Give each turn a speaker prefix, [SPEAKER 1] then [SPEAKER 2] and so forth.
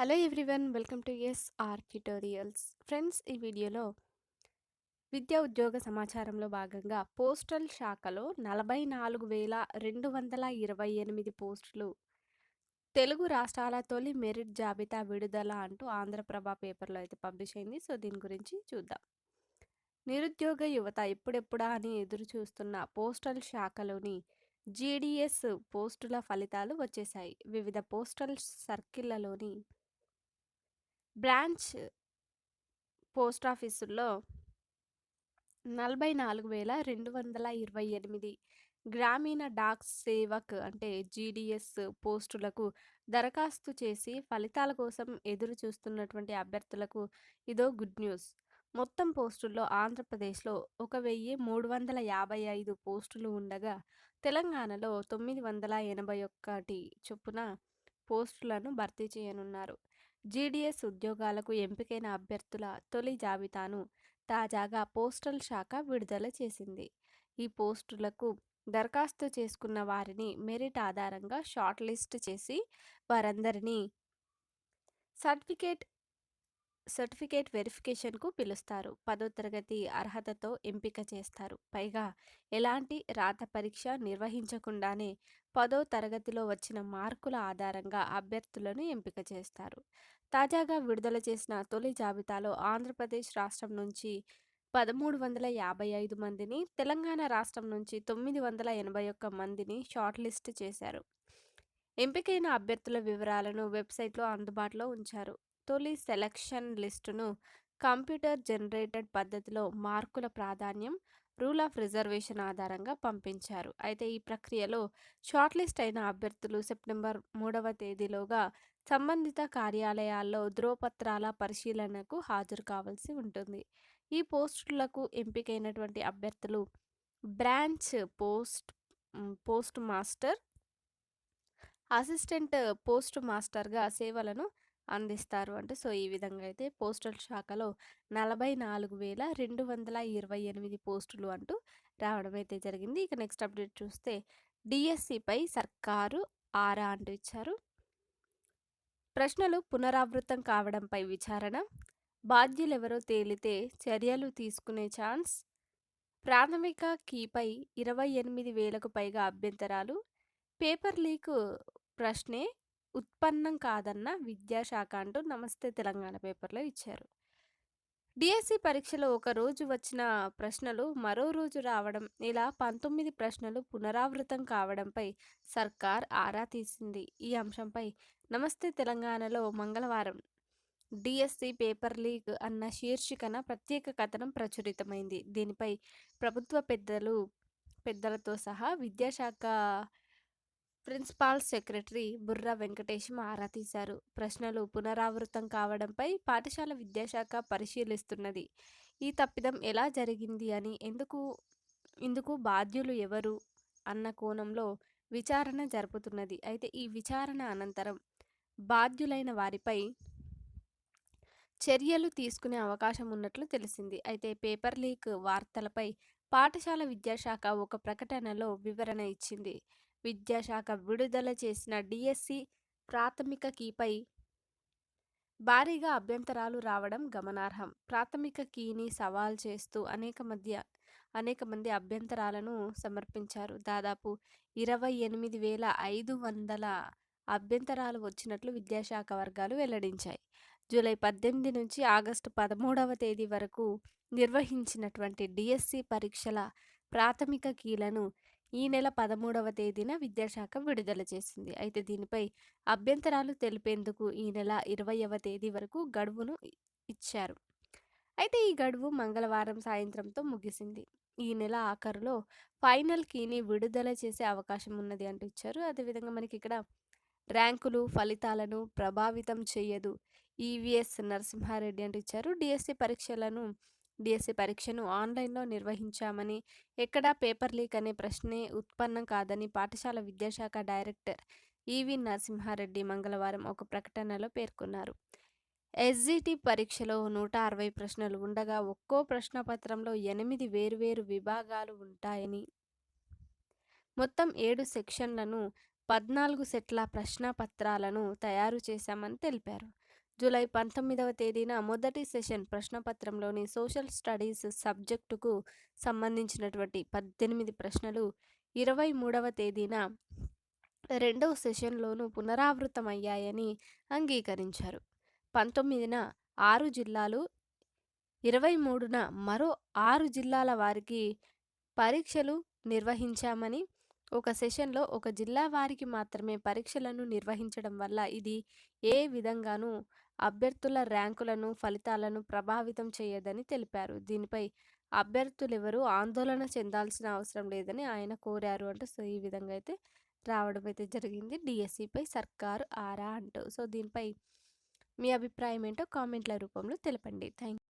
[SPEAKER 1] Hello everyone welcome to S R tutorials friends ఈ వీడియోలో విద్యా ఉద్యోగ సమాచారంలో భాగంగా పోస్టల్ శాఖలో నలభై నాలుగు వేల రెండు వందల ఇరవై ఎనిమిది పోస్టులు తెలుగు రాష్ట్రాల తొలి మెరిట్ జాబితా విడుదల అంటూ ఆంధ్రప్రభ పేపర్లో అయితే పబ్లిష్ అయింది. సో దీని గురించి చూద్దాం. నిరుద్యోగ యువత ఎప్పుడెప్పుడా అని ఎదురు చూస్తున్న పోస్టల్ శాఖలోని జీడిఎస్ పోస్టుల ఫలితాలు వచ్చేశాయి. వివిధ పోస్టల్ సర్కిళ్ళలోని బ్రాంచ్ పోస్ట్ ఆఫీసుల్లో నలభై నాలుగు వేల రెండు వందల ఇరవై ఎనిమిది గ్రామీణ డాక్ సేవక్ అంటే జీడిఎస్ పోస్టులకు దరఖాస్తు చేసి ఫలితాల కోసం ఎదురు చూస్తున్నటువంటి అభ్యర్థులకు ఇదో గుడ్ న్యూస్. మొత్తం పోస్టుల్లో ఆంధ్రప్రదేశ్లో ఒక వెయ్యి మూడు వందల యాభై ఐదు పోస్టులు ఉండగా తెలంగాణలో తొమ్మిది వందల ఎనభై ఒక్కటి చొప్పున పోస్టులను భర్తీ చేయనున్నారు. జీడీఎస్ ఉద్యోగాలకు ఎంపికైన అభ్యర్థుల తొలి జాబితాను తాజాగా పోస్టల్ శాఖ విడుదల చేసింది. ఈ పోస్టులకు దరఖాస్తు చేసుకున్న వారిని మెరిట్ ఆధారంగా షార్ట్ లిస్ట్ చేసి వారందరినీ సర్టిఫికేట్ సర్టిఫికేట్ వెరిఫికేషన్కు పిలుస్తారు. పదో తరగతి అర్హతతో ఎంపిక చేస్తారు. పైగా ఎలాంటి రాత పరీక్ష నిర్వహించకుండానే పదో తరగతిలో వచ్చిన మార్కుల ఆధారంగా అభ్యర్థులను ఎంపిక చేస్తారు. తాజాగా విడుదల చేసిన తొలి జాబితాలో ఆంధ్రప్రదేశ్ రాష్ట్రం నుంచి పదమూడు వందల యాభై ఐదు మందిని తెలంగాణ రాష్ట్రం నుంచి తొమ్మిది వందల ఎనభై ఒక్క మందిని షార్ట్ లిస్ట్ చేశారు. ఎంపికైన అభ్యర్థుల వివరాలను వెబ్సైట్లో అందుబాటులో ఉంచారు. తొలి సెలక్షన్ లిస్టును కంప్యూటర్ జనరేటెడ్ పద్ధతిలో మార్కుల ప్రాధాన్యం రూల్ ఆఫ్ రిజర్వేషన్ ఆధారంగా పంపించారు. అయితే ఈ ప్రక్రియలో షార్ట్ లిస్ట్ అయిన అభ్యర్థులు సెప్టెంబర్ మూడవ తేదీలోగా సంబంధిత కార్యాలయాల్లో ధ్రువపత్రాల పరిశీలనకు హాజరు కావాల్సి ఉంటుంది. ఈ పోస్టులకు ఎంపికైనటువంటి అభ్యర్థులు branch post postmaster assistant post మాస్టర్గా సేవలను అందిస్తారు అంటే సో ఈ విధంగా అయితే పోస్టల్ శాఖలో నలభై నాలుగు వేల రెండు వందల ఇరవై ఎనిమిది పోస్టులు అంటూ రావడం అయితే జరిగింది. ఇక నెక్స్ట్ అప్డేట్ చూస్తే డిఎస్సిపై సర్కారు ఆరా అంటూ ఇచ్చారు. ప్రశ్నలు పునరావృతం కావడంపై విచారణ. బాధ్యులెవరో తేలితే చర్యలు తీసుకునే ఛాన్స్. ప్రాథమిక కీపై ఇరవై ఎనిమిది వేలకు పైగా అభ్యంతరాలు. పేపర్ లీక్ ప్రశ్నే ఉత్పన్నం కాదన్న విద్యాశాఖ అంటూ నమస్తే తెలంగాణ పేపర్లో ఇచ్చారు. డిఎస్సి పరీక్షలో ఒక రోజు వచ్చిన ప్రశ్నలు మరో రోజు రావడం ఇలా పంతొమ్మిది ప్రశ్నలు పునరావృతం కావడంపై సర్కార్ ఆరా తీసింది. ఈ అంశంపై నమస్తే తెలంగాణలో మంగళవారం డిఎస్సి పేపర్ లీక్ అన్న శీర్షికన ప్రత్యేక కథనం ప్రచురితమైంది. దీనిపై ప్రభుత్వ పెద్దలు పెద్దలతో సహా విద్యాశాఖ ప్రిన్సిపాల్ సెక్రటరీ బుర్రా వెంకటేశం ఆరా తీశారు. ప్రశ్నలు పునరావృతం కావడంపై పాఠశాల విద్యాశాఖ పరిశీలిస్తున్నది. ఈ తప్పిదం ఎలా జరిగింది అని ఎందుకు ఇందుకు బాధ్యులు ఎవరు అన్న కోణంలో విచారణ జరుపుతున్నది. అయితే ఈ విచారణ అనంతరం బాధ్యులైన వారిపై చర్యలు తీసుకునే అవకాశం ఉన్నట్లు తెలిసింది. అయితే పేపర్ లీక్ వార్తలపై పాఠశాల విద్యాశాఖ ఒక ప్రకటనలో వివరణ ఇచ్చింది. విద్యాశాఖ విడుదల చేసిన డిఎస్సి ప్రాథమిక కీపై భారీగా అభ్యంతరాలు రావడం గమనార్హం. ప్రాథమిక కీని సవాల్ చేస్తూ అనేక మధ్య అనేక మంది అభ్యంతరాలను సమర్పించారు. దాదాపు ఇరవై ఎనిమిది వేల ఐదు వందల అభ్యంతరాలు వచ్చినట్లు విద్యాశాఖ వర్గాలు వెల్లడించాయి. జూలై పద్దెనిమిది నుంచి ఆగస్టు పదమూడవ తేదీ వరకు నిర్వహించినటువంటి డిఎస్సి పరీక్షల ప్రాథమిక కీలను ఈ నెల పదమూడవ తేదీన విద్యాశాఖ విడుదల చేసింది. అయితే దీనిపై అభ్యంతరాలు తెలిపేందుకు ఈ నెల ఇరవైవ తేదీ వరకు గడువును ఇచ్చారు. అయితే ఈ గడువు మంగళవారం సాయంత్రంతో ముగిసింది. ఈ నెల ఆఖరులో ఫైనల్ కీని విడుదల చేసే అవకాశం ఉన్నది అంటూ ఇచ్చారు. అదేవిధంగా మనకి ఇక్కడ ర్యాంకులు ఫలితాలను ప్రభావితం చేయదు. ఈవీఎస్ నరసింహారెడ్డి అంటూ ఇచ్చారు. డిఎస్సి పరీక్షలను డిఎస్సి పరీక్షను ఆన్లైన్లో నిర్వహించామని ఎక్కడా పేపర్ లీక్ అనే ప్రశ్నే ఉత్పన్నం కాదని పాఠశాల విద్యాశాఖ డైరెక్టర్ ఈవి నరసింహారెడ్డి మంగళవారం ఒక ప్రకటనలో పేర్కొన్నారు. ఎస్జిటి పరీక్షలో నూట అరవై ప్రశ్నలు ఉండగా ఒక్కో ప్రశ్నపత్రంలో ఎనిమిది వేరువేరు విభాగాలు ఉంటాయని. మొత్తం ఏడు సెక్షన్లను పద్నాలుగు సెట్ల ప్రశ్నపత్రాలను తయారు చేశామని తెలిపారు. జూలై పంతొమ్మిదవ తేదీన మొదటి సెషన్ ప్రశ్నపత్రంలోని సోషల్ స్టడీస్ సబ్జెక్టుకు సంబంధించినటువంటి పద్దెనిమిది ప్రశ్నలు. ఇరవై మూడవ తేదీన రెండవ సెషన్లోనూ పునరావృతమయ్యాయని అంగీకరించారు. పంతొమ్మిదిన ఆరు జిల్లాలు ఇరవై మూడున మరో ఆరు జిల్లాల వారికి పరీక్షలు నిర్వహించామని ఒక సెషన్లో ఒక జిల్లా వారికి మాత్రమే పరీక్షలను నిర్వహించడం వల్ల ఇది ఏ విధంగానూ అభ్యర్థుల ర్యాంకులను ఫలితాలను ప్రభావితం చేయదని తెలిపారు. దీనిపై అభ్యర్థులెవరూ ఆందోళన చెందాల్సిన అవసరం లేదని ఆయన కోరారు. అంటూ సో ఈ విధంగా అయితే రావడం అయితే జరిగింది. డిఎస్సిపై సర్కారు ఆరా అంటూ. సో దీనిపై మీ అభిప్రాయం ఏంటో కామెంట్ల రూపంలో తెలపండి. థ్యాంక్